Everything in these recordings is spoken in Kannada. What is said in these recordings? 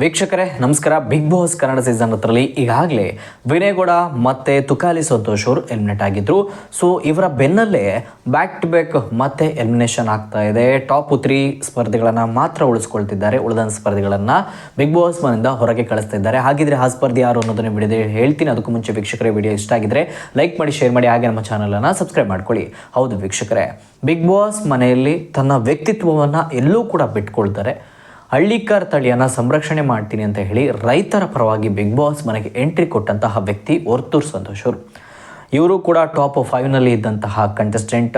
ವೀಕ್ಷಕರೇ, ನಮಸ್ಕಾರ. ಬಿಗ್ ಬಾಸ್ ಕನ್ನಡ ಸೀಸನ್ ಹತ್ರಲ್ಲಿ ಈಗಾಗಲೇ ವಿನಯಗೌಡ ಮತ್ತೆ ತುಕಾಲಿ ಸಂತೋಷ್ ಅವರು ಎಲಿಮಿನೇಟ್ ಆಗಿದ್ರು. ಸೊ ಇವರ ಬೆನ್ನಲ್ಲೇ ಬ್ಯಾಕ್ ಟು ಬ್ಯಾಕ್ ಮತ್ತೆ ಎಲಿಮಿನೇಷನ್ ಆಗ್ತಾ ಇದೆ. ಟಾಪ್ ತ್ರೀ ಸ್ಪರ್ಧೆಗಳನ್ನು ಮಾತ್ರ ಉಳಿಸ್ಕೊಳ್ತಿದ್ದಾರೆ. ಉಳಿದ ಸ್ಪರ್ಧೆಗಳನ್ನು ಬಿಗ್ ಬಾಸ್ ಮನೆಯಿಂದ ಹೊರಗೆ ಕಳಿಸ್ತಾ ಇದ್ದಾರೆ ಹಾಗಿದ್ರೆ ಆ ಸ್ಪರ್ಧೆ ಯಾರು ಅನ್ನೋದನ್ನು ಬಿಡದೆ ಹೇಳ್ತೀನಿ. ಅದಕ್ಕೂ ಮುಂಚೆ ವೀಕ್ಷಕರೇ, ವಿಡಿಯೋ ಇಷ್ಟ ಆಗಿದ್ರೆ ಲೈಕ್ ಮಾಡಿ ಶೇರ್ ಮಾಡಿ. ಹಾಗೆ ನಮ್ಮ ಚಾನಲನ್ನು ಸಬ್ಸ್ಕ್ರೈಬ್ ಮಾಡ್ಕೊಳ್ಳಿ. ಹೌದು ವೀಕ್ಷಕರೇ ಬಿಗ್ ಬಾಸ್ ಮನೆಯಲ್ಲಿ ತನ್ನ ವ್ಯಕ್ತಿತ್ವವನ್ನು ಎಲ್ಲೂ ಕೂಡ ಬಿಟ್ಕೊಳ್ತಾರೆ. ಹಳ್ಳಿಕಾರ್ ತಳಿಯನ್ನು ಸಂರಕ್ಷಣೆ ಮಾಡ್ತೀನಿ ಅಂತ ಹೇಳಿ ರೈತರ ಪರವಾಗಿ ಬಿಗ್ ಬಾಸ್ ಮನೆಗೆ ಎಂಟ್ರಿ ಕೊಟ್ಟಂತಹ ವ್ಯಕ್ತಿ ವರ್ತೂರ್ ಸಂತೋಷ್ ಅವರು. ಇವರು ಕೂಡ ಟಾಪ್ ಫೈವ್ನಲ್ಲಿ ಇದ್ದಂತಹ ಕಂಟೆಸ್ಟೆಂಟ್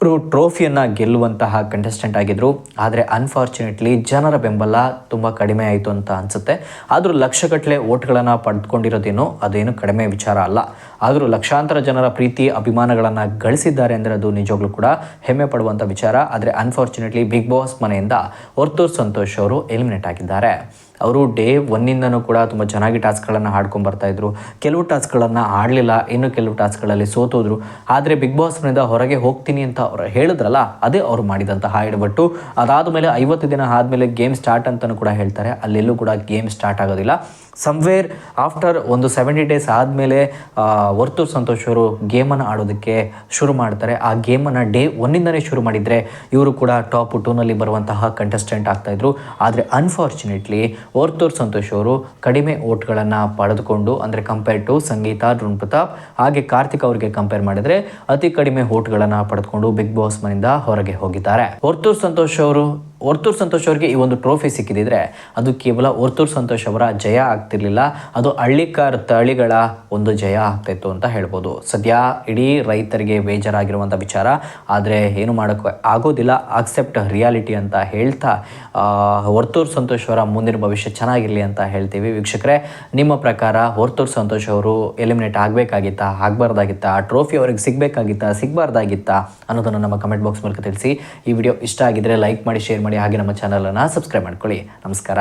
ಟ್ರೋಫಿಯನ್ನು ಗೆಲ್ಲುವಂತಹ ಕಂಟೆಸ್ಟೆಂಟ್ ಆಗಿದ್ದರು ಆದರೆ ಅನ್ಫಾರ್ಚುನೇಟ್ಲಿ ಜನರ ಬೆಂಬಲ ತುಂಬ ಕಡಿಮೆ ಆಯಿತು ಅಂತ ಅನಿಸುತ್ತೆ. ಆದರೂ ಲಕ್ಷಗಟ್ಟಲೆ ಓಟ್ಗಳನ್ನು ಪಡೆದುಕೊಂಡಿರೋದೇನೋ ಅದೇನು ಕಡಿಮೆ ವಿಚಾರ ಅಲ್ಲ. ಆದರೂ ಲಕ್ಷಾಂತರ ಜನರ ಪ್ರೀತಿ, ಅಭಿಮಾನಗಳನ್ನು ಗಳಿಸಿದ್ದಾರೆ ಅಂದರೆ ಅದು ನಿಜವಾಗ್ಲೂ ಕೂಡ ಹೆಮ್ಮೆ ಪಡುವಂಥ ವಿಚಾರ. ಆದರೆ ಅನ್ಫಾರ್ಚುನೇಟ್ಲಿ ಬಿಗ್ ಬಾಸ್ ಮನೆಯಿಂದ ವರ್ತೂರ್ ಸಂತೋಷ್ ಅವರು ಎಲಿಮಿನೇಟ್ ಆಗಿದ್ದಾರೆ. ಅವರು ಡೇ ಒನ್ನಿಂದನೂ ಕೂಡ ತುಂಬ ಚೆನ್ನಾಗಿ ಟಾಸ್ಕ್ಗಳನ್ನು ಆಡ್ಕೊಂಡು ಬರ್ತಾ ಇದ್ರು. ಕೆಲವು ಟಾಸ್ಕ್ಗಳನ್ನು ಆಡಲಿಲ್ಲ, ಇನ್ನು ಕೆಲವು ಟಾಸ್ಕ್ಗಳಲ್ಲಿ ಸೋತೋದ್ರು. ಆದರೆ ಬಿಗ್ ಬಾಸ್ನಿಂದ ಹೊರಗೆ ಹೋಗ್ತೀನಿ ಅಂತ ಅವರು ಹೇಳಿದ್ರಲ್ಲ, ಅದೇ ಅವರು ಮಾಡಿದಂತಹ ಎಡವಟ್ಟು ಅದಾದ ಮೇಲೆ ಐವತ್ತು ದಿನ ಆದಮೇಲೆ ಗೇಮ್ ಸ್ಟಾರ್ಟ್ ಅಂತಲೂ ಕೂಡ ಹೇಳ್ತಾರೆ. ಅಲ್ಲೆಲ್ಲೂ ಕೂಡ ಗೇಮ್ ಸ್ಟಾರ್ಟ್ ಆಗೋದಿಲ್ಲ. ಸಮ್ವೇರ್ ಆಫ್ಟರ್ ಒಂದು ಸೆವೆಂಟಿ ಡೇಸ್ ಆದಮೇಲೆ ವರ್ತೂರ್ ಸಂತೋಷ್ ಅವರು ಗೇಮನ್ನು ಆಡೋದಕ್ಕೆ ಶುರು ಮಾಡ್ತಾರೆ. ಆ ಗೇಮನ್ನು ಡೇ ಒನ್ನಿಂದನೇ ಶುರು ಮಾಡಿದರೆ ಇವರು ಕೂಡ ಟಾಪ್ ಟೂನಲ್ಲಿ ಬರುವಂತಹ ಕಂಟೆಸ್ಟೆಂಟ್ ಆಗ್ತಾಯಿದ್ರು ಆದರೆ ಅನ್ಫಾರ್ಚುನೇಟ್ಲಿ ವರ್ತೂರ್ ಸಂತೋಷ್ ಅವರು ಕಡಿಮೆ ಓಟ್ಗಳನ್ನು ಪಡೆದುಕೊಂಡು, ಅಂದರೆ ಕಂಪೇರ್ ಟು ಸಂಗೀತ ರುಣ್ ಪ್ರತಾಪ್, ಹಾಗೆ ಕಾರ್ತಿಕ್ ಅವರಿಗೆ ಕಂಪೇರ್ ಮಾಡಿದರೆ ಅತಿ ಕಡಿಮೆ ಓಟ್ಗಳನ್ನು ಪಡೆದುಕೊಂಡು ಬಿಗ್ ಬಾಸ್ ಮನೆಯಿಂದ ಹೊರಗೆ ಹೋಗಿದ್ದಾರೆ. ವರ್ತೂರ್ ಸಂತೋಷ್ ಅವರು ವರ್ತೂರ್ ಸಂತೋಷ್ ಅವರಿಗೆ ಈ ಒಂದು ಟ್ರೋಫಿ ಸಿಕ್ಕಿದಿದ್ರೆ ಅದು ಕೇವಲ ವರ್ತೂರ್ ಸಂತೋಷ್ ಅವರ ಜಯ ಆಗ್ತಿರ್ಲಿಲ್ಲ, ಅದು ಹಳ್ಳಿಕಾರ್ ತಳಿಗಳ ಒಂದು ಜಯ ಆಗ್ತಾಯಿತ್ತು ಅಂತ ಹೇಳ್ಬೋದು. ಸದ್ಯ ಇಡೀ ರೈತರಿಗೆ ಬೇಜಾರಾಗಿರುವಂಥ ವಿಚಾರ. ಆದರೆ ಏನು ಮಾಡೋಕ್ಕೆ ಆಗೋದಿಲ್ಲ ಅಕ್ಸೆಪ್ಟ್ ರಿಯಾಲಿಟಿ ಅಂತ ಹೇಳ್ತಾ ವರ್ತೂರ್ ಸಂತೋಷ್ ಅವರ ಮುಂದಿನ ಭವಿಷ್ಯ ಚೆನ್ನಾಗಿರಲಿ ಅಂತ ಹೇಳ್ತೀವಿ. ವೀಕ್ಷಕರೇ, ನಿಮ್ಮ ಪ್ರಕಾರ ವರ್ತೂರ್ ಸಂತೋಷ್ ಅವರು ಎಲಿಮಿನೇಟ್ ಆಗಬೇಕಾಗಿತ್ತಾ, ಆಗಬಾರ್ದಾಗಿತ್ತಾ, ಆ ಟ್ರೋಫಿ ಅವ್ರಿಗೆ ಸಿಗಬೇಕಾಗಿತ್ತಾ, ಸಿಗಬಾರ್ದಾಗಿತ್ತಾ ಅನ್ನೋದನ್ನು ನಮ್ಮ ಕಮೆಂಟ್ ಬಾಕ್ಸ್ ಮೂಲಕ ತಿಳಿಸಿ. ಈ ವಿಡಿಯೋ ಇಷ್ಟ ಆಗಿದ್ರೆ ಲೈಕ್ ಮಾಡಿ ಶೇರ್ ಮಾಡಿ. ಹಾಗೆ ನಮ್ಮ ಚಾನಲನ್ನು ಸಬ್ಸ್ಕ್ರೈಬ್ ಮಾಡ್ಕೊಳ್ಳಿ. ನಮಸ್ಕಾರ.